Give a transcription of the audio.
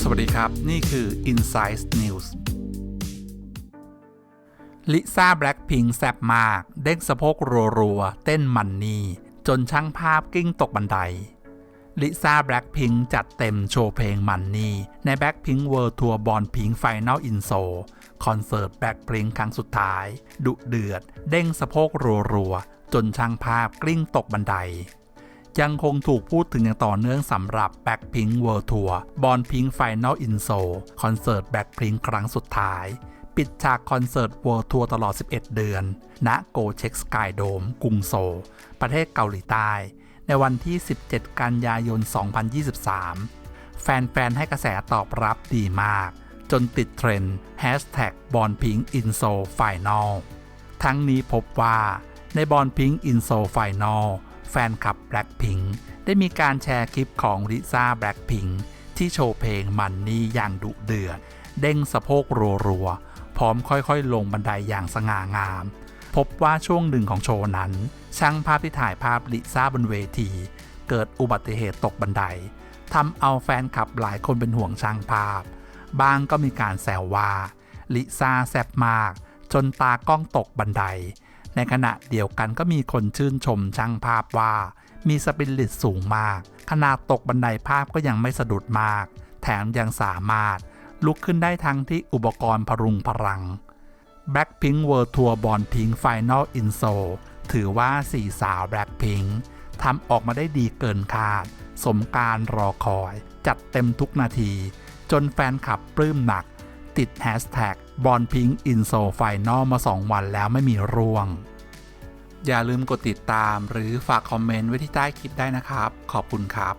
สวัสดีครับ นี่คือ Insight News ลิซ่าแบล็คพิงแซบมาก เด้งสะโพกรัวๆ เต้นมันนี่ จนช่างภาพกิ้งตกบันไดลิซ่าแบล็คพิงจัดเต็มโชว์เพลงมันนี่ในแบล็คพิงเวิร์ทัวร์บอลพิงไฟนอลอินโซคอนเสิร์ตแบล็คพิงครั้งสุดท้าย ดุเดือด เด้งสะโพกรัวๆ จนช่างภาพกลิ้งตกบันได ยังคงถูกพูดถึงอย่างต่อเนื่องสำหรับ Blackpink World Tour บอลพิงไฟน a ลอินโซคอนเสิร์ต Blackpink ครั้งสุดท้าย ปิดฉากคอนเสิร์ต World Tour ตลอด 11 เดือน ณโกเช็กสกายโดมกรุงโซลประเทศเกาหลีใต้ ในวันที่ 17 กันยายน 2023 แฟน ๆ ให้กระแสตอบรับดีมาก จนติดเทรนด์ Hashtag บอลพิงอินโซไฟนอลทั้งนี้พบว่าในบอลพิงอินโซไฟนอล แฟนคลับ Blackpink ได้มีการแชร์คลิปของลิซ่า Blackpink ที่โชว์เพลงมันนี่อย่างดุเดือด เด้งสะโพกรัวๆ พร้อมค่อยๆ ลงบันไดอย่างสง่างาม พบว่าช่วงหนึ่งของโชว์นั้น ช่างภาพที่ถ่ายภาพลิซ่าบนเวที เกิดอุบัติเหตุตกบันไดทำเอาแฟนคลับหลายคนเป็นห่วงช่างภาพ บางก็มีการแซวว่าลิซ่าแซบมาก จนตากล้องตกบันได ในขณะเดียวกันก็มีคนชื่นชมช่างภาพว่า มีสปิริตสูงมาก ขนาดตกบันไดภาพก็ยังไม่สะดุดมาก แถมยังสามารถลุกขึ้นได้ทั้งที่อุปกรณ์พรุงพรัง Blackpink World Tour บอลพิง Final in Seoul ถือว่าสี่สาว Blackpink ทำออกมาได้ดีเกินคาด สมการรอคอย จัดเต็มทุกนาที จนแฟนคลับปลื้มหนัก ติดแฮชแท็กบอลพิงอินโซไฟนอลมา 2 วันแล้วไม่มีร่วง อย่าลืมกดติดตามหรือฝากคอมเมนต์ไว้ที่ใต้คลิปได้นะครับ ขอบคุณครับ